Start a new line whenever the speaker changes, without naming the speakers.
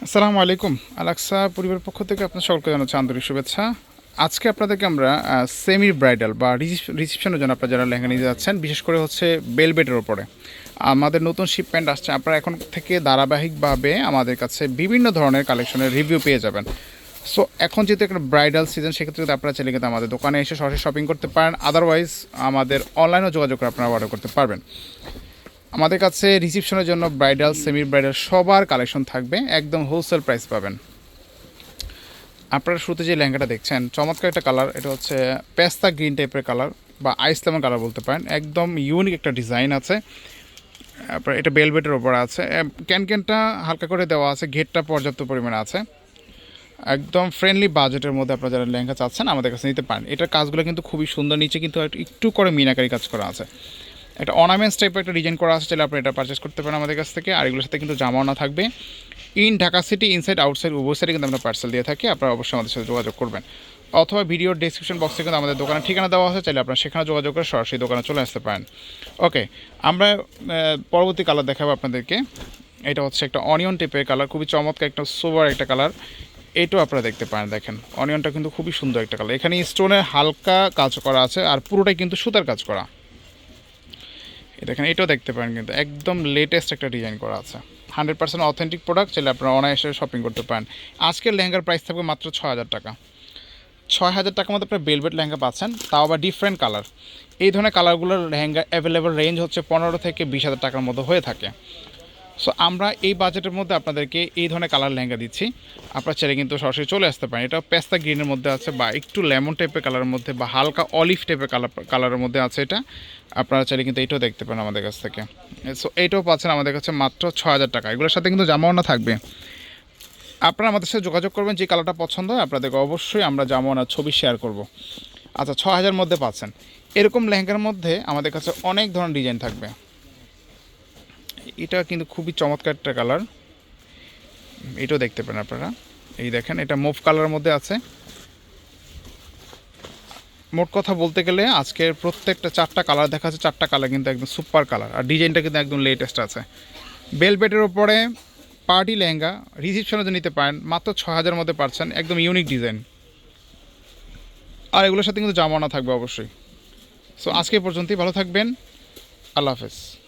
আসসালামু আলাইকুম। আলাক্সা পরিবারের পক্ষ থেকে আপনার সকলকে জানাচ্ছি আন্তরিক শুভেচ্ছা। আজকে আপনাদেরকে আমরা সেমি ব্রাইডাল বা রিসেপশনের জন্য আপনারা যারা লেহেঙ্গা নিতে যাচ্ছেন, বিশেষ করে হচ্ছে বেলবেটের ওপরে আমাদের নতুন শিপমেন্ট আসছে, আপনারা এখন থেকে ধারাবাহিকভাবে আমাদের কাছে বিভিন্ন ধরনের কালেকশনের রিভিউ পেয়ে যাবেন। সো এখন যেহেতু একটা ব্রাইডাল সিজন সেক্ষেত্রে কিন্তু আপনারা চাইলে কিন্তু আমাদের দোকানে এসে সরাসরি শপিং করতে পারেন। আদারওয়াইজ আমাদের অনলাইনেও যোগাযোগ করে আপনারা অর্ডার করতে পারবেন। আমাদের কাছে রিসেপশনের জন্য ব্রাইডাল সেমি ব্রাইডাল সবার কালেকশন থাকবে, একদম হোলসেল প্রাইস পাবেন। আপনারা শুরুতে যে লেহেঙ্গাটা দেখছেন, চমৎকার একটা কালার এটা হচ্ছে পেস্তা গ্রিন টাইপের কালার বা আইস লেমন কালার বলতে পারেন। একদম ইউনিক একটা ডিজাইন আছে। আপনার এটা বেলভেটের ওপর আছে। ক্যান ক্যানটা হালকা করে দেওয়া আছে, ঘেরটা পর্যাপ্ত পরিমাণে আছে। একদম ফ্রেন্ডলি বাজেটের মধ্যে আপনারা যারা লেহেঙ্গা চাচ্ছেন, আমাদের কাছে নিতে পারেন। এটার কাজগুলো কিন্তু খুবই সুন্দর, নিচে কিন্তু একটু করে মিনাকারি কাজ করা আছে। একটা অর্নামেন্টস টাইপের একটা ডিজাইন করা আছে, চাইলে আপনি এটা পারচেস করতে পারেন আমাদের কাছ থেকে। আর এগুলোর সাথে কিন্তু জামাও না থাকবে। In Dhaka city inside outside উভয় সাইডে কিন্তু আমরা পার্সেল দিয়ে থাকি। আপনারা অবশ্যই আমাদের সাথে যোগাযোগ করবেন। অথবা ভিডিওর ডিসক্রিপশন বক্সে কিন্তু আমাদের দোকানের ঠিকানা দেওয়া আছে, চাইলে আপনারা সেখানে যোগাযোগ করে সরাসরি দোকানে চলে আসতে পারেন। ওকে আমরা পরবর্তী কালার দেখাবো আপনাদেরকে। এটা হচ্ছে একটা অনিয়ন টাইপের কালার খুবই চমৎকার একটা সোবার একটা কালার এটাও আপনারা দেখতে পারেন, দেখেন। অনিয়নটা কিন্তু খুবই সুন্দর একটা কালার এখানে স্টোনের হালকা কাজ করা আছে, আর পুরোটাই কিন্তু সুতার কাজ করা। এই দেখেন এটাও দেখতে পারেন কিন্তু একদম লেটেস্ট একটা ডিজাইন করা আছে। হান্ড্রেড পার্সেন্ট অথেন্টিক প্রোডাক্ট চাইলে আপনারা অনায়াসে শপিং করতে পারেন। আজকের লেহেঙ্গার প্রাইস থাকবে মাত্র ছ হাজার টাকা। ছয় হাজার টাকার মধ্যে আপনার বেলভেট লেহেঙ্গা পাচ্ছেন, তাও আবার ডিফারেন্ট কালার এই ধরনের কালারগুলোর লেহেঙ্গা অ্যাভেলেবেল রেঞ্জ হচ্ছে পনেরো থেকে বিশ হাজার টাকার মতো হয়ে থাকে। সো আমরা এই বাজেটের মধ্যে আপনাদেরকে এই ধরনের কালার লেহেঙ্গা দিচ্ছি। আপনার ছেলে কিন্তু সরাসরি চলে আসতে পারেন। এটা পেস্তা গ্রিনের মধ্যে আছে বা একটু লেমন টাইপের কালারের মধ্যে বা হালকা অলিভ টাইপের কালার কালারের মধ্যে আছে এটা। আপনারা চাইলে কিন্তু এইটাও দেখতে পারেন আমাদের কাছ থেকে। সো এইটাও পাচ্ছেন আমাদের কাছে মাত্র ছ হাজার টাকা। এগুলোর সাথে কিন্তু জামাও না থাকবে। আপনারা আমাদের সাথে যোগাযোগ করবেন, যে কালারটা পছন্দ হয় আপনাদেরকে অবশ্যই আমরা জামানার ছবি শেয়ার করব। আচ্ছা ছ হাজার মধ্যে পাচ্ছেন। এরকম লেহেঙ্গার মধ্যে আমাদের কাছে অনেক ধরনের ডিজাইন থাকবে। এটা কিন্তু খুবই চমৎকার একটা কালার। এটাও দেখতে পারেন আপনারা। এই দেখেন, এটা মুভ কালারের মধ্যে আছে। মোট কথা বলতে গেলে আজকের প্রত্যেকটা চারটা কালার দেখা যাচ্ছে, চারটা কালার কিন্তু একদম সুপার কালার। আর ডিজাইনটা কিন্তু একদম লেটেস্ট আছে। বেলবেটের ওপরে পার্টি লেহেঙ্গা রিসিপশনে নিতে পারেন। মাত্র ছ হাজার মধ্যে পারছেন, একদম ইউনিক ডিজাইন আর এগুলোর সাথে কিন্তু জামানা থাকবে অবশ্যই। সো আজকে পর্যন্তই। ভালো থাকবেন। আল্লাহ হাফেজ।